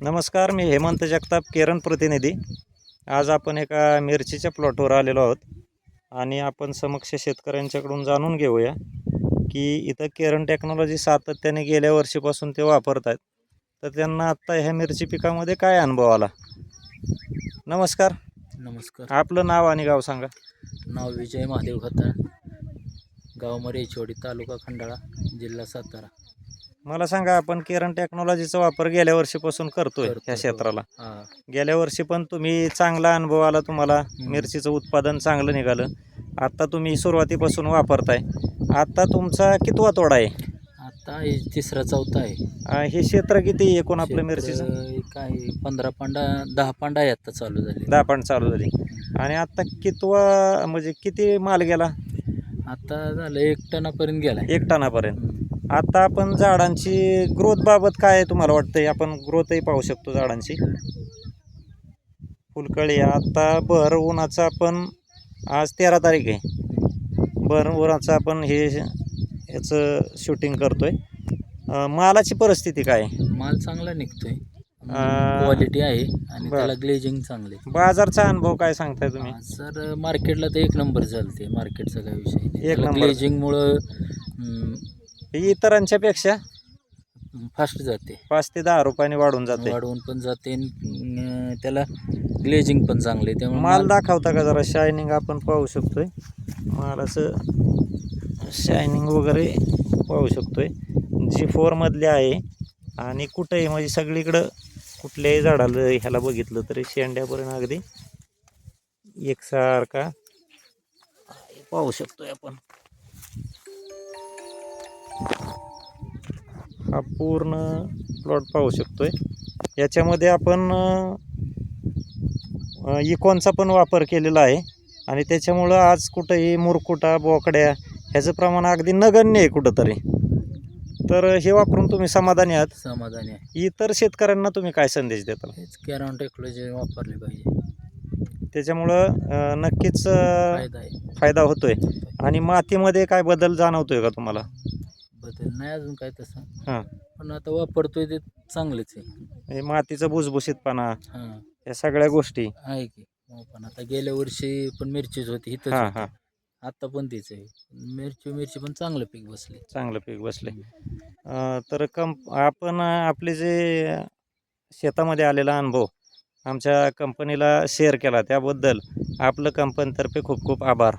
नमस्कार मी हेमंत जगताप केरन प्रतिनिधी. आज आपण एका मिरचीच्या प्लॉटवर आलेलो आहोत आणि आपण समक्ष शेतकऱ्यांच्याकडून जाणून घेऊया की इथं केरन टेक्नॉलॉजी सातत्याने गेल्या वर्षीपासून ते वापरत आहेत तर त्यांना आत्ता ह्या मिरची पिकामध्ये काय अनुभव आला? नमस्कार. नमस्कार. आपलं नाव आणि गाव सांगा. नाव विजय महादेव खताळ गाव मरेचोडी तालुका खंडाळा जिल्हा सातारा. मला सांगा आपण केरन टेक्नॉलॉजीचा वापर गेल्या वर्षीपासून करतोय करतो, ह्या हो. क्षेत्राला हा. गेल्या वर्षी पण तुम्ही चांगला अनुभव आला तुम्हाला मिरचीचं उत्पादन चांगलं निघालं. आता तुम्ही सुरुवातीपासून वापरताय. आता तुमचा कितवा तोडा आहे? आता हे तिसरा चौथा आहे. अं, हे क्षेत्र किती आहे एकूण आपलं मिरचीचं? काय पंधरा पांडा दहा पांडा आहे आता चालू झाले. दहा पण चालू झाली. आणि आता कितवा म्हणजे किती माल गेला? आता झालं एक टनापर्यंत गेला. एक टनापर्यंत. आता आपण झाडांची ग्रोथ बाबत काय तुम्हाला वाटतंय? आपण ग्रोथही पाहू शकतो झाडांची. फुलकळी आता भर उन्हाचा आपण आज तेरा तारीख आहे. भर उन्हाचं आपण हे याचं शूटिंग करतोय. मालाची परिस्थिती काय? माल चांगला निघतोय. क्वालिटी आहे आणि. त्याला ग्लेजिंग चांगले बाजारचा अनुभव काय सांगताय तुम्ही? सर मार्केटला तर एक नंबर चालते मार्केटचा काही विषय एक. ग्लेजिंगमुळं हे इतरांच्या पेक्षा फास्ट जाते. पाच ते दहा रुपयाने वाढून जाते. वाढवून पण जाते त्याला ग्लेजिंग पण चांगले त्यामुळे माल दाखवता का जरा? शायनिंग आपण पाहू शकतोय. मालाचं शायनिंग वगैरे पाहू शकतोय. जी फोरमधले आहे आणि कुठंही म्हणजे सगळीकडं कुठल्याही झाडाला ह्याला बघितलं तरी शेंड्यापर्यंत अगदी एकसारखा पाहू शकतोय आपण. हा पूर्ण प्लॉट पाहू शकतोय. याच्यामध्ये आपण इकॉनचा पण वापर केलेला आहे. आणि त्याच्यामुळं आज कुठंही मुरकुटा बोकड्या ह्याचं प्रमाण अगदी नगण्य आहे कुठंतरी. तर हे वापरून तुम्ही समाधानी आहात? समाधानी आहे. इतर शेतकऱ्यांना तुम्ही काय संदेश देता हेच कॅरॉन टेक्नॉलॉजी वापरली पाहिजे. त्याच्यामुळं नक्कीच आहे. फायदा होतोय. आणि मातीमध्ये काय बदल जाणवतोय का तुम्हाला? बदल नाही अजून काय तसं. हां. पण आता वापरतोय ते चांगलेच आहे. हे मातीचं भुसभुशीतपणा हां. या सगळ्या गोष्टी. आहे की. हो, पण आता गेल्या वर्षी पण मिरचीच होती इथंच हां होती. हां. आता पण तीच आहे. मिरची मिरची पण चांगलं पीक बसले चांगलं पीक बसले अ, तर कंप आपण आपले जे शेतामध्ये आलेला अनुभव आमच्या कंपनीला शेअर केला. त्याबद्दल आपलं कंपनीतर्फे खूप खूप आभार.